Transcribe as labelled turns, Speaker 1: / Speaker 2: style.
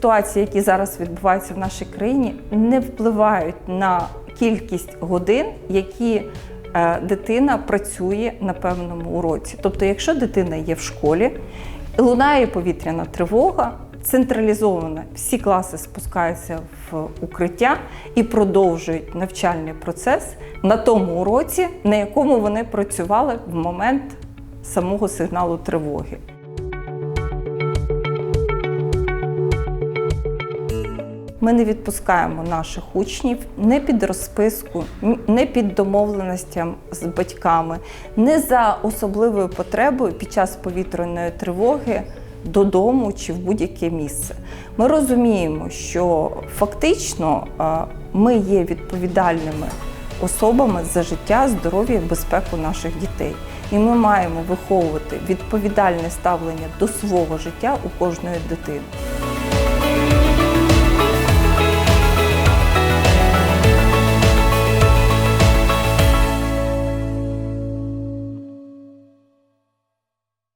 Speaker 1: ситуації, які зараз відбуваються в нашій країні, не впливають на кількість годин, які е, дитина працює на певному уроці. Тобто, якщо дитина є в школі, лунає повітряна тривога. Централізовано всі класи спускаються в укриття і продовжують навчальний процес на тому уроці, на якому вони працювали в момент самого сигналу тривоги. Ми не відпускаємо наших учнів не під розписку, не під домовленостям з батьками, не за особливою потребою під час повітряної тривоги додому чи в будь-яке місце. Ми розуміємо, що фактично е, ми є відповідальними особами за життя, здоров'я і безпеку наших дітей. І ми маємо виховувати відповідальне ставлення до свого життя у кожної дитини.